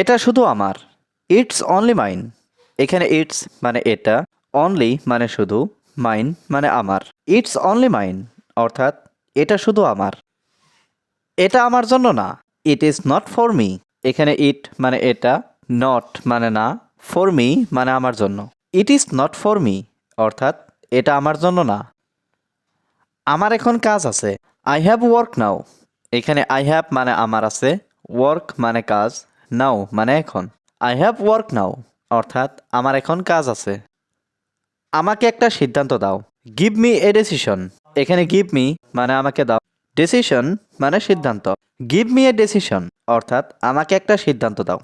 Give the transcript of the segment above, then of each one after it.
এটা শুধু আমার। ইটস অনলি মাইন এখানে ইটস মানে এটা। অনলি মানে শুধু। মাইন মানে আমার। ইটস অনলি মাইন অর্থাৎ এটা শুধু আমার। এটা আমার জন্য না। It is not for me এখানে ইট মানে এটা। নট মানে না। ফর মি মানে আমার জন্য। It is not for me অর্থাৎ এটা আমার জন্য না। আমার এখন কাজ আছে। আই হ্যাভ ওয়ার্ক নাও এখানে আই হ্যাভ মানে আমার আছে। ওয়ার্ক মানে কাজ। নাও মানে এখন। আই হ্যাভ ওয়ার্ক নাও অর্থাৎ আমার এখন কাজ আছে। আমাকে একটা সিদ্ধান্ত দাও। গিভ মি এ ডেসিশন এখানে গিভ মি মানে আমাকে দাও। ডেসিশন মানে সিদ্ধান্ত। গিভ মি এ ডেসিশন অর্থাৎ আমাকে একটা সিদ্ধান্ত দাও।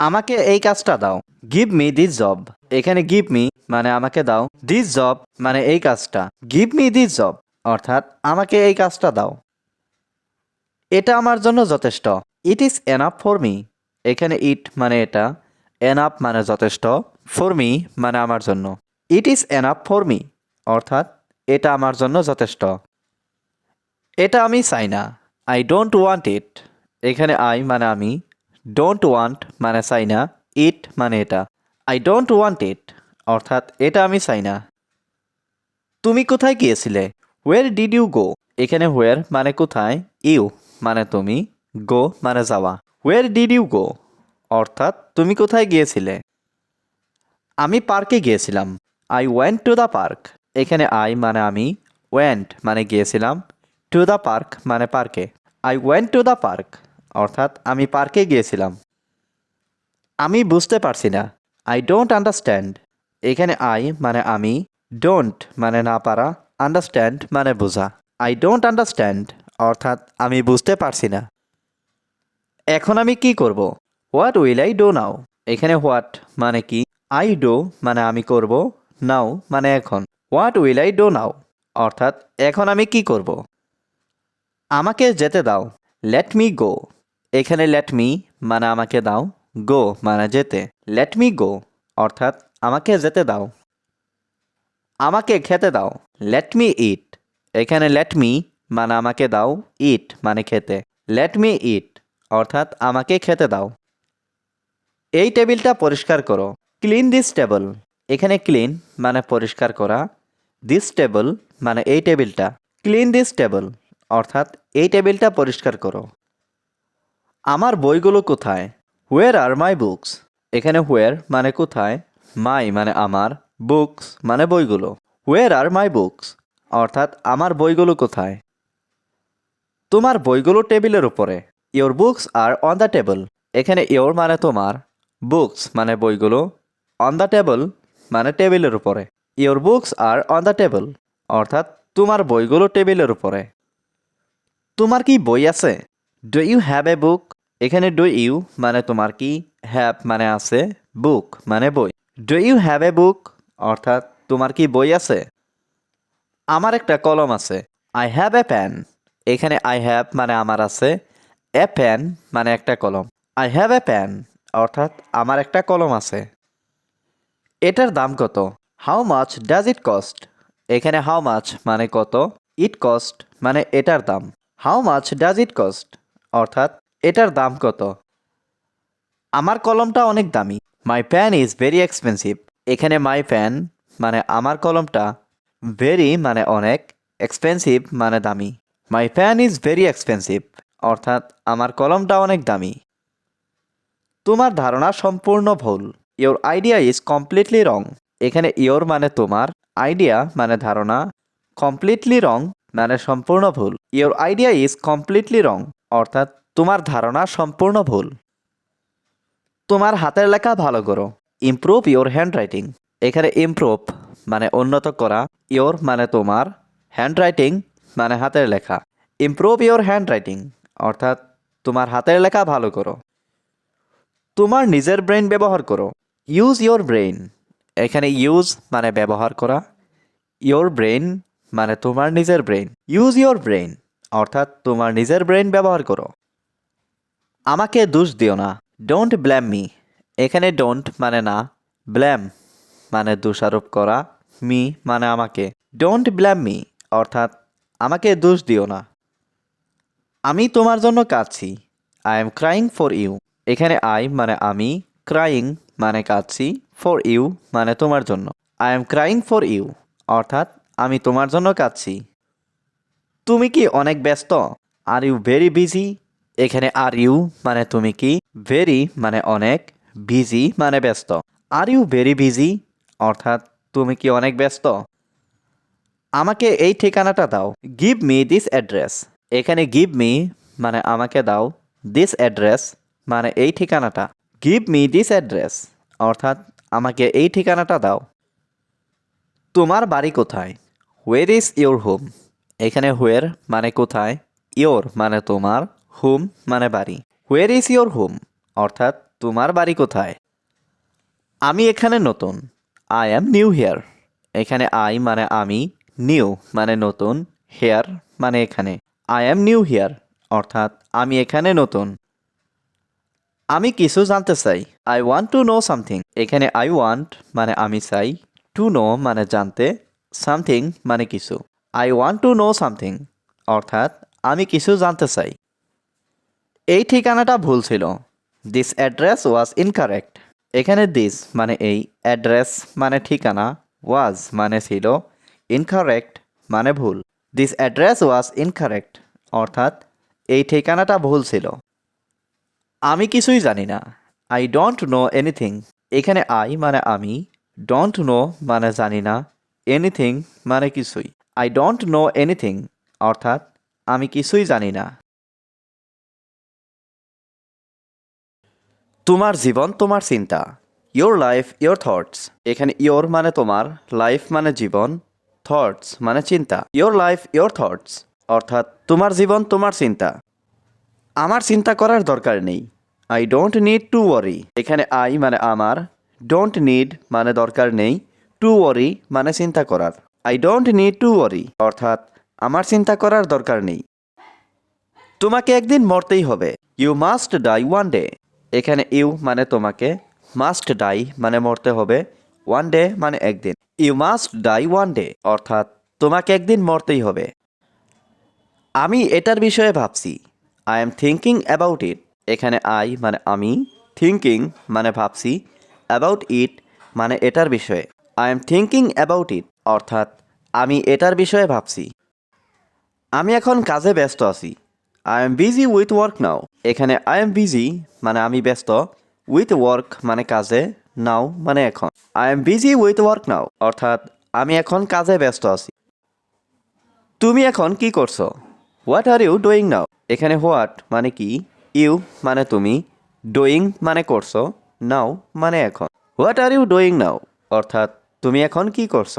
আমাকে এই কাজটা দাও। গিভ মি দিস জব এখানে গিভ মি মানে আমাকে দাও। দিস জব মানে এই কাজটা। গিভ মি দিস জব অর্থাৎ আমাকে এই কাজটা দাও। এটা আমার জন্য যথেষ্ট। It is enough for me এখানে ইট মানে এটা। এনাফ মানে যথেষ্ট। ফর মি মানে আমার জন্য। It is enough for me অর্থাৎ, এটা আমার জন্য যথেষ্ট। এটা আমি চাই না। আই ডোন্ট ওয়ান্ট ইট এখানে আই মানে আমি। ডোন্ট ওয়ান্ট মানে চাই না। ইট মানে এটা। আই ডোন্ট ওয়ান্ট ইট অর্থাৎ, এটা আমি চাই না। তুমি কোথায় গিয়েছিলে? ওয়ের ডিড ইউ গো এখানে হোয়ার মানে কোথায়? ইউ মানে তুমি। গো মানে যাওয়া। ওয়ের ডিড ইউ গো অর্থাৎ, তুমি কোথায় গিয়েছিলে? আমি পার্কে গিয়েছিলাম। I went to the park এখানে আই মানে আমি ওয়েন্ট মানে গিয়েছিলাম। টু দ্য পার্ক মানে পার্কে। I went to the park অর্থাৎ, আমি পার্কে গিয়েছিলাম। আমি বুঝতে পারছি না। আই ডোন্ট আন্ডারস্ট্যান্ড এখানে আই মানে আমি ডোন্ট মানে না পারা। আন্ডারস্ট্যান্ড মানে বোঝা। আই ডোন্ট আন্ডারস্ট্যান্ড অর্থাৎ, আমি বুঝতে পারছি না। এখন আমি কি করব? What will I do now এখানে হোয়াট মানে কি? আই ডো মানে আমি করব। নাও মানে এখন। What will I do now অর্থাৎ এখন আমি কি করব? আমাকে যেতে দাও। লেট মি গো এখানে লেট মি মানে আমাকে দাও। গো মানে যেতে। লেট মি গো অর্থাৎ আমাকে যেতে দাও। আমাকে খেতে দাও। লেট মি ইট এখানে লেট মি মানে আমাকে দাও। ইট মানে খেতে। লেট মি ইট অর্থাৎ আমাকে খেতে দাও। এই টেবিলটা পরিষ্কার করো। ক্লিন দিস টেবল এখানে ক্লিন মানে পরিষ্কার করা। দিস টেবল মানে এই টেবিলটা। ক্লিন দিস টেবল অর্থাৎ এই টেবিলটা পরিষ্কার করো। আমার বইগুলো কোথায়? হোয়ার আর মাই বুকস এখানে হোয়ার মানে কোথায়? মাই মানে আমার। বুকস মানে বইগুলো। হোয়ার আর মাই বুকস অর্থাৎ আমার বইগুলো কোথায়? তোমার বইগুলো টেবিলের উপরে। Your books are on the table এখানে ইয়োর মানে তোমার বুকস মানে বইগুলো অন দ্য টেবল মানে টেবিলের উপরে। Your books are on the table অর্থাৎ তোমার বইগুলো টেবিলের উপরে। তোমার কি বই আছে? Do you have a book এখানে ডু ইউ মানে তোমার কি হ্যাভ মানে আছে বুক মানে বই। Do you have a book অর্থাৎ তোমার কি বই আছে? আমার একটা কলম আছে। আই হ্যাভ এ প্যান এখানে আই হ্যাভ মানে আমার আছে এ প্যান মানে একটা কলম। আই হ্যাভ এ প্যান অর্থাৎ আমার একটা কলম আছে। এটার দাম কত? How much does it cost এখানে হাউ মাচ মানে কত? ইট কস্ট মানে এটার দাম। How much does it cost অর্থাৎ এটার দাম কত? আমার কলমটা অনেক দামি। My pen is very expensive এখানে মাই প্যান মানে আমার কলমটা ভেরি মানে অনেক এক্সপেন্সিভ মানে দামি। My pen is very expensive অর্থাৎ আমার কলমটা অনেক দামি। তোমার ধারণা সম্পূর্ণ ভুল। Your idea is completely wrong এখানে ইওর মানে তোমার আইডিয়া মানে ধারণা। কমপ্লিটলি রং মানে সম্পূর্ণ ভুল। Your idea is completely wrong অর্থাৎ তোমার ধারণা সম্পূর্ণ ভুল। তোমার হাতের লেখা ভালো করো। ইমপ্রুভ ইওর হ্যান্ড রাইটিং এখানে ইমপ্রুভ মানে উন্নত করা। ইওর মানে তোমার। হ্যান্ড রাইটিং মানে হাতের লেখা। ইমপ্রুভ ইওর হ্যান্ড রাইটিং অর্থাৎ তোমার হাতের লেখা ভালো করো। তোমার নিজের ব্রেন ব্যবহার করো। ইউজ ইওর ব্রেইন এখানে ইউজ মানে ব্যবহার করা। ইওর ব্রেন মানে তোমার নিজের ব্রেন ইউজ ইওর ব্রেন অর্থাৎ তোমার নিজের ব্রেন ব্যবহার করো। আমাকে দোষ দিও না। ডোন্ট ব্ল্যাম মি এখানে ডোন্ট মানে না। ব্ল্যাম মানে দোষারোপ করা। মি মানে আমাকে। ডোন্ট ব্ল্যাম মি অর্থাৎ আমাকে দোষ দিও না। আমি তোমার জন্য কাঁদছি। I am crying for you এখানে আই মানে আমি ক্রাইং মানে কাঁদছি ফর ইউ মানে তোমার জন্য। I am crying for you অর্থাৎ আমি তোমার জন্য কাঁদছি। তুমি কি অনেক ব্যস্ত? আর ইউ ভেরি বিজি এখানে আর ইউ মানে তুমি কি? ভেরি মানে অনেক বিজি মানে ব্যস্ত। আর ইউ ভেরি বিজি অর্থাৎ তুমি কি অনেক ব্যস্ত? আমাকে এই ঠিকানাটা দাও। গিভ মি দিস অ্যাড্রেস এখানে গিভ মি মানে আমাকে দাও দিস অ্যাড্রেস মানে এই ঠিকানাটা। গিভ মি দিস অ্যাড্রেস অর্থাৎ আমাকে এই ঠিকানাটা দাও। তোমার বাড়ি কোথায়? হোয়ের ইজ ইয়োর হোম এখানে হোয়ের মানে কোথায়? ইয়োর মানে তোমার হোম মানে বাড়ি। হোয়ের ইজ ইয়োর হোম অর্থাৎ তোমার বাড়ি কোথায়? আমি এখানে নতুন। আই অ্যাম নিউ হেয়ার এখানে আই মানে আমি নিউ মানে নতুন হেয়ার মানে এখানে। আই অ্যাম নিউ হিয়ার অর্থাৎ আমি এখানে নতুন। আমি কিছু জানতে চাই। I want to know something এখানে আই ওয়ান্ট মানে আমি চাই। টু নো মানে জানতে। সামথিং মানে কিছু। I want to know something অর্থাৎ আমি কিছু জানতে চাই। এই ঠিকানাটা ভুল ছিল। দিস অ্যাড্রেস ওয়াজ ইনকারেক্ট এখানে দিস মানে এই অ্যাড্রেস মানে ঠিকানা ওয়াজ মানে ছিল। ইনকারেক্ট মানে ভুল। দিস অ্যাড্রেস ওয়াজ ইনকারেক্ট অর্থাৎ, এই ঠিকানাটা ভুল ছিল। আমি কিছুই জানি না। আই ডোন্ট নো এনিথিং এখানে আই মানে আমি। ডোন্ট নো মানে জানি না। এনিথিং মানে কিছুই। আই ডোন্ট নো এনিথিং অর্থাৎ, আমি কিছুই জানি না। তোমার জীবন তোমার চিন্তা। ইয়োর লাইফ ইয়োর থটস এখানে ইয়োর মানে তোমার লাইফ মানে জীবন। থটস মানে চিন্তা। ইয়োর লাইফ ইয়োর থটস অর্থাৎ তোমার জীবন, তোমার চিন্তা। আমার চিন্তা করার দরকার নেই। I don't need to worry এখানে আই মানে আমার। ডোন্ট নিড মানে দরকার নেই। টু ওয়ারি মানে চিন্তা করার। I don't need to worry অর্থাৎ আমার চিন্তা করার দরকার নেই। তোমাকে একদিন মরতেই হবে। You must die one day এখানে ইউ মানে তোমাকে। মাস্ট ডাই মানে মরতে হবে। ওয়ান ডে মানে একদিন। You must die one day অর্থাৎ তোমাকে একদিন মরতেই হবে। আমি এটার বিষয়ে ভাবছি। I am thinking about it এখানে আই মানে আমি থিঙ্কিং মানে ভাবছি অ্যাবাউট ইট মানে এটার বিষয়ে। I am thinking about it অর্থাৎ আমি এটার বিষয়ে ভাবছি। আমি এখন কাজে ব্যস্ত আছি। I am busy with work now এখানে আই এম বিজি মানে আমি ব্যস্ত উইথ ওয়ার্ক মানে কাজে নাও মানে এখন। I am busy with work now অর্থাৎ, আমি এখন কাজে ব্যস্ত আছি। তুমি এখন কি করছ? What are you doing now এখানে হোয়াট মানে কি? ইউ মানে তুমি। ডুইং মানে করছ। নাও মানে এখন। What are you doing now অর্থাৎ, তুমি এখন কি করছ?